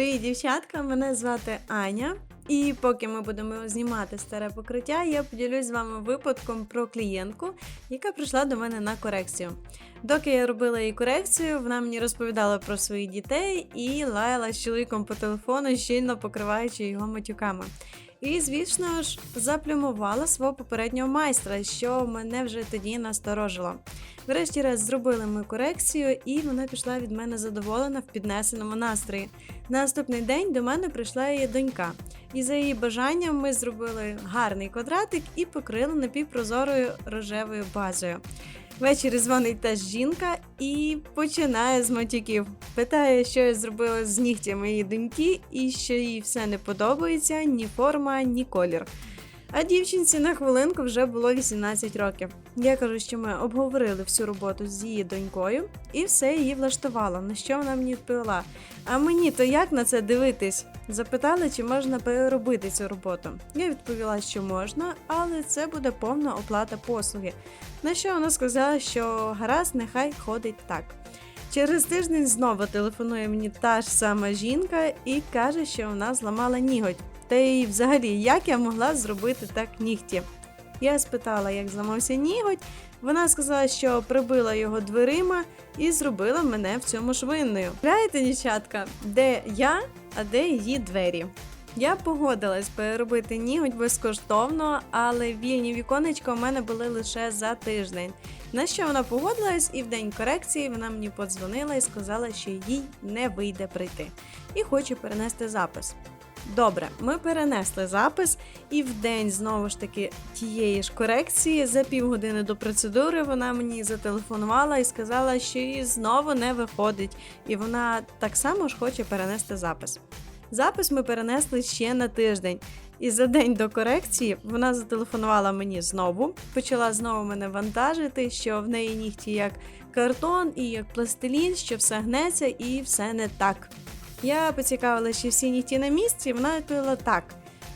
Привіт, дівчатка! Мене звати Аня. І поки ми будемо знімати старе покриття, я поділюсь з вами випадком про клієнтку, яка прийшла до мене на корекцію. Доки я робила їй корекцію, вона мені розповідала про своїх дітей і лаяла з чоловіком по телефону, щільно покриваючи його матюками. І, звісно ж, заплюмувала свого попереднього майстра, що мене вже тоді насторожило. Врешті-решт зробили ми корекцію, і вона пішла від мене задоволена в піднесеному настрої. На наступний день до мене прийшла її донька, і за її бажанням ми зробили гарний квадратик і покрили напівпрозорою рожевою базою. Ввечері дзвонить та жінка і починає з матюків. Питає, що я зробила з нігтями її доньки, і що їй все не подобається, ні форма, ні колір. А дівчинці на хвилинку вже було 18 років. Я кажу, що ми обговорили всю роботу з її донькою, і все її влаштувало. На що вона мені відповіла? А мені то як на це дивитись? Запитали, чи можна переробити цю роботу. Я відповіла, що можна, але це буде повна оплата послуги. На що вона сказала, що гаразд, нехай ходить так. Через тиждень знову телефонує мені та ж сама жінка і каже, що вона зламала ніготь. Та й взагалі, як я могла зробити так нігті? Я спитала, як зламався ніготь. Вона сказала, що прибила його дверима і зробила мене в цьому ж винною. Знаєте, дівчатка, де я, а де її двері? Я погодилась переробити ніготь безкоштовно, але вільні віконечка у мене були лише за тиждень. На що вона погодилась, і в день корекції вона мені подзвонила і сказала, що їй не вийде прийти, і хоче перенести запис. Добре, ми перенесли запис, і в день знову ж таки тієї ж корекції за півгодини до процедури вона мені зателефонувала і сказала, що їй знову не виходить, і вона так само ж хоче перенести запис. Запис ми перенесли ще на тиждень. І за день до корекції вона зателефонувала мені знову, почала знову мене вантажити, що в неї нігті як картон і як пластилін, що все гнеться і все не так. Я поцікавилася, чи всі нігті на місці, вона відповіла так.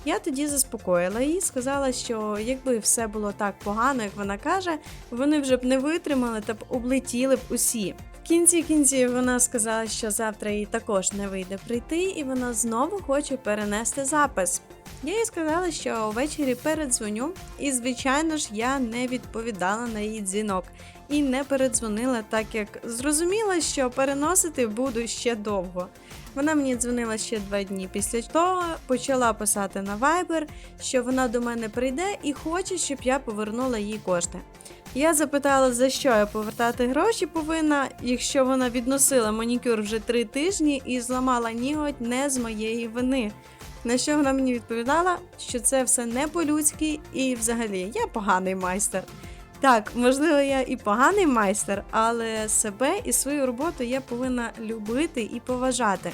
Я тоді заспокоїла її, сказала, що якби все було так погано, як вона каже, вони вже б не витримали та б облетіли б усі. В кінці кінці вона сказала, що завтра їй також не вийде прийти, і вона знову хоче перенести запис. Я їй сказала, що ввечері передзвоню, і, звичайно ж, я не відповідала на її дзвінок і не передзвонила, так як зрозуміла, що переносити буду ще довго. Вона мені дзвонила ще два дні після того, почала писати на Viber, що вона до мене прийде і хоче, щоб я повернула їй кошти. Я запитала, за що я повертати гроші повинна, якщо вона відносила манікюр вже три тижні і зламала ніготь не з моєї вини. На що вона мені відповідала, що це все не по-людськи і взагалі я поганий майстер. Так, можливо, я і поганий майстер, але себе і свою роботу я повинна любити і поважати.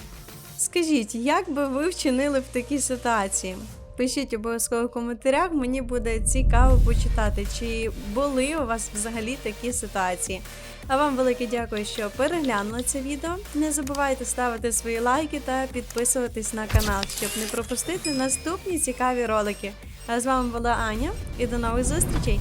Скажіть, як би ви вчинили в такій ситуації? Пишіть обов'язково в коментарях, мені буде цікаво почитати, чи були у вас взагалі такі ситуації. А вам велике дякую, що переглянули це відео. Не забувайте ставити свої лайки та підписуватись на канал, щоб не пропустити наступні цікаві ролики. А з вами була Аня і до нових зустрічей!